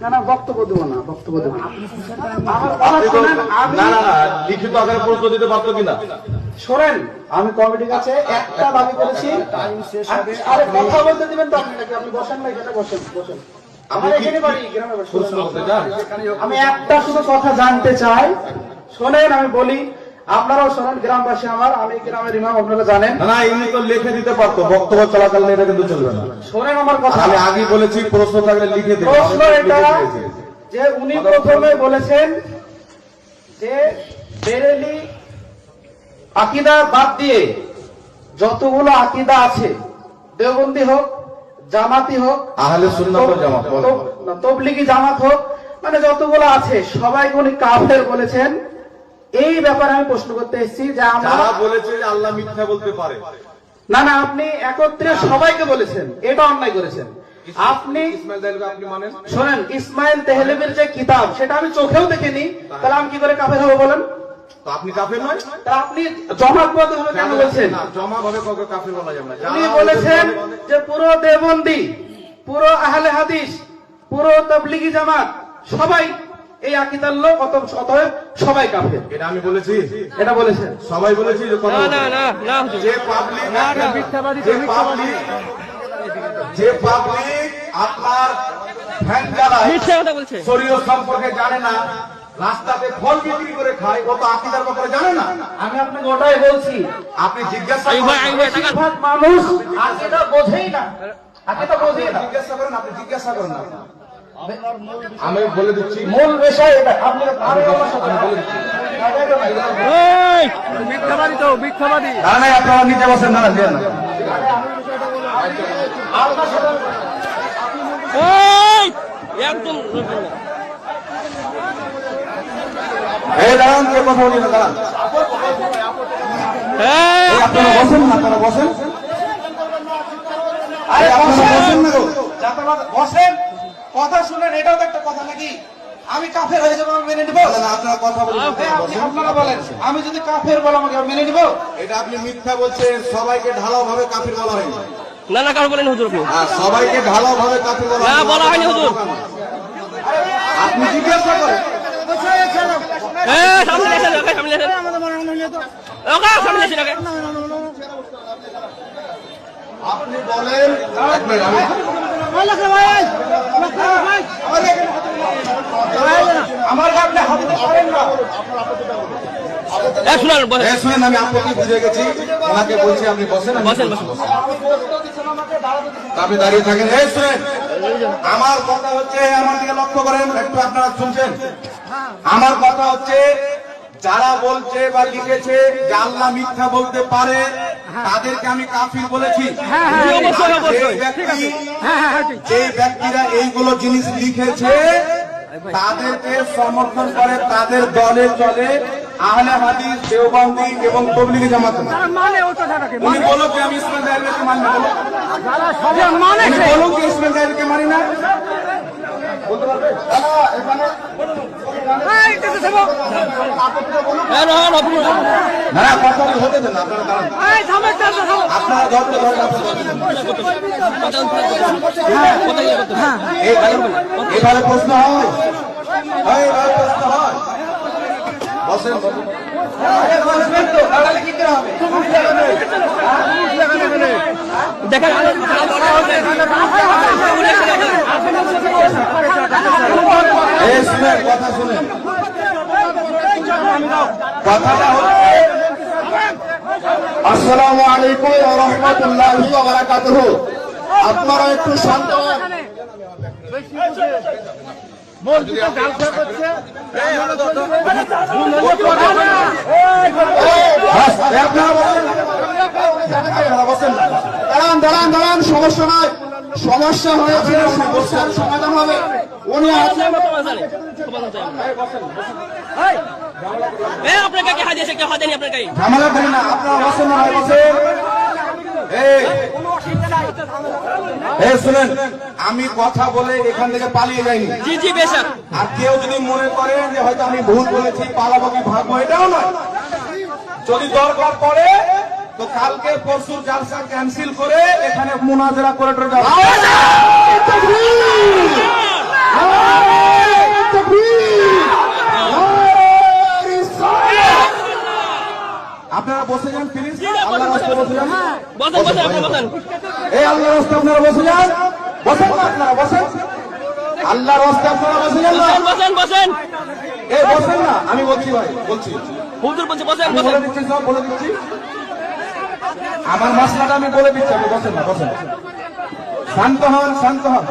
না না বক্তব্য দেবো না বক্তব্য দেবো না। আমার কথা আপনি তো- শোনেন, আমি- না না না লিখিত আকারে প্রশ্ন দিতে পারতো কিনা? শোনেন আমি কমিটির কাছে একটা দাবি করেছি। আরে কথা বলতে দিবেন তো আপনি আপনি বসেন না এখানে বসেন বসেন। আমার এখানে বাড়ি গ্রামে বাড়ি। প্রশ্ন করতে চান? আমি একটা শুধু কথা জানতে চাই। শোনেন আমি বলি আপনারাও শোনেন গ্রামবাসী আমার আমি গ্রামের ইমাম আপনারা জানেন। না এমনি তো লিখে দিতে পারতো বক্তব্য চলাকালীন এটা কিন্তু চলবে না। শোনেন আমার কথা। আমি আগে বলেছি প্রশ্ন থাকলে লিখে দিন। প্রশ্ন এটা যে উনি প্রথমে বলেছেন যে বেরেলি আকিদা বাদ দিয়ে যতগুলো আকিদা আছে দেওবন্দি হোক জামাতি হোক আহলে সুন্নাত ওয়াল জামাত। তবলিগি জামাত হোক মানে যতগুলো আছে সবাই উনি কাফের বলেছেন। এই ব্যাপারে আমি প্রশ্ন করতে এসেছি যে আমরা বলেছে যে আল্লাহ মিথ্যা বলতে পারে। না না আপনি একত্রে সবাইকে বলেছেন এটা অন্যায় করেছেন। আপনি শোনেন ইসমাইল তেহলেবের যে কিতাব সেটা আমি চোখেও দেখিনি। তাহলে আমি কি করে কাফের হব বলেন? আপনি কাফের নয়? আপনি ভাবে কেন বলছেন? না, জমা কাউকে কাফের বলা যাবে না। যারা বলেছেন যে পুরো দেবন্দি পুরো আহলে হাদিস পুরো তবলিগি জামাত সবাই এই আকিদার লোক অত- অতএব সবাই কাফের। এটা আমি বলেছি। এটা বলেছেন। সবাই বলেছি যে কথা না না না না যে পাবলিক না, না, মিথ্যাবাদী তো, যে পাবলিক যে পাবলিক আপনার ফ্যান জ্বালায় শরীর সম্পর্কে জানে না রাস্তাতে ফল বিক্রি করে খায় ও তো আকিদার ব্যাপারে জানে না। আমি আপনাকে ওটাই বলছি। আপনি জিজ্ঞাসা মানুষ আকিদা বোঝেই না। আকিদা বোঝেই না। জিজ্ঞাসা করেন আপনি জিজ্ঞাসা করেন না। আমি বলে দিচ্ছি মূল বিষয় এটা। আপনি আমি আমার সাথে মিথ্যাবাদী তো মিথ্যাবাদী। না না আপনারা নিচে বসেন না না দিয়ে না। আপনার সাথে এই একদম। এই দাঁড়ান কে কথা বলি না দাঁড়ান। এই, এই আপনারা বসেন না আপনারা বসেন। আরে আপনারা বসেন। বসেন। না বসেন। কথা শুনেন এটাও তো একটা কথা নাকি? আমি কাফের হয়ে যাব আমি মেনে নিব? না, না, আপনারা কথা আপনি আপনারা বলেন আমি যদি কাফের বলে আমাকে মেনে নিব? এটা আপনি মিথ্যা বলছেন সবাইকে ঢালাও ভাবে কাফির বলা হয়নি। না না কারও বলেন হুজুর আপনি। সবাইকে ঢালাও ভাবে কাফির বলা না, বলা হয়নি হুজুর। আপনি জিজ্ঞাসা করেন। সামনে আসেন ওকে সামনে আসেন ওকে সামনে আসেন ওকে আপনি বলেন আমি আপনাকে বুঝে গেছি। ওনাকে বলছি আপনি বসেন বসেন, আপনি দাঁড়িয়ে থাকেন। আমার কথা হচ্ছে আমার দিকে লক্ষ্য করেন একটু আপনারা শুনছেন? আমার কথা হচ্ছে যারা বলছে বা লিখেছে যে আল্লাহ মিথ্যা বলতে পারে তাদেরকে আমি কাফির বলেছি। যেই ব্যক্তিরা এইগুলো জিনিস লিখেছে তাদেরকে সমর্থন করে তাদের দলে চলে আহলে হাদিস দেওবন্দি এবং তবলিগি জামাত। মানে উনি বলো যে আমি ইসমাইল দাইরকে মানি না? বলো। মানে যে ইসমাইল দাইরকে মানি না? বলতে পারবে? এখানে এই এবারে প্রশ্ন হয়। হয়, প্রশ্ন হয়। বসেন? দেখেন এই শুনেন কথা শুনেন আপনারা একটু শান্ত। দাঁড়ান দাঁড়ান দাঁড়ান সমস্যা নাই। সমস্যা হয়েছে সমস্যার সমাধান হবে। উনি ঝামেলা না। আপনারা বসেন না ভাই বসেন। শুনেন আমি কথা বলে এখান থেকে পালিয়ে যাইনি। জি জি বেশক আর কেউ যদি মনে করে যে হয়তো আমি ভুল বলেছি পালাবো কি ভাগবো এটাও নয়। যদি দরকার পড়ে তো কালকে পরশুর জালসা ক্যান্সেল করে এখানে মুনাজরা করে। আপনারা বসে যান বসে এই আল্লাহ আপনারা বসে যান। বসেন আপনারা আপনারা বসেন বসেন না। আমি বলছি ভাই বলছি। বসেন বলে দিচ্ছি দিচ্ছি। আমার মশলাটা আমি দিচ্ছি বসেন না বসেন। শান্ত হন শান্ত হন।